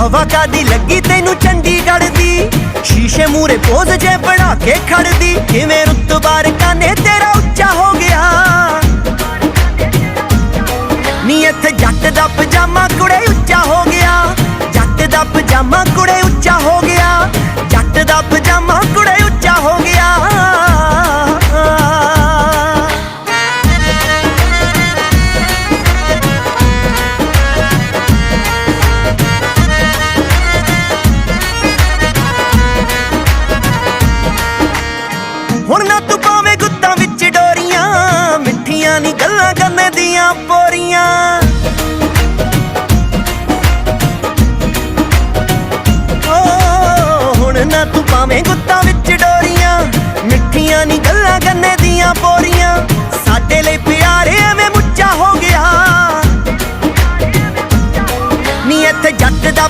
ਹਵਾ ਕਾਦੀ ਲੱਗੀ ਤੈਨੂੰ ਚੰਡੀਗੜ੍ਹ ਦੀ? ਸ਼ੀਸ਼ੇ ਮੂਰੇ ਪੋਜ਼ ਜੇ ਬਣਾ ਕੇ ਖੜਦੀ ਕਿਵੇਂ ਰੁਤਬਾ ਕਾਨੇ ਤੇਰਾ ਉੱਚਾ ਹੋ ਗਿਆ? ਨੀ ਇੱਥੇ ਜੱਟ ਦਾ ਪਜਾਮਾ ਕੁੜੇ ਉੱਚਾ ਹੋ ਗਿਆ, ਜੱਟ ਦਾ ਪਜਾਮਾ ਕੁੜੇ ਉੱਚਾ ਹੋ ਹੁਣ ਨਾ ਤੂੰ ਪਾਵੇਂ ਗੁੱਤਾਂ ਵਿੱਚ ਡੋਰੀਆਂ, ਮਿੱਠੀਆਂ ਨਹੀਂ ਗੱਲਾਂ ਕਰਨ ਦੀਆਂ ਪੋਰੀਆਂ। ਹੁਣ ਨਾ ਤੂੰ ਪਾਵੇਂ ਗੁੱਤਾਂ ਵਿੱਚ ਡੋਰੀਆਂ, ਮਿੱਠੀਆਂ ਨਹੀਂ ਗੱਲਾਂ ਕਰਨ ਦੀਆਂ ਪੋਰੀਆਂ। ਸਾਡੇ ਲਈ ਪਿਆਰੇ ਐਵੇਂ ਮੁੱਚਾ ਹੋ ਗਿਆ। ਨੀ ਇੱਥੇ ਜੱਟ ਦਾ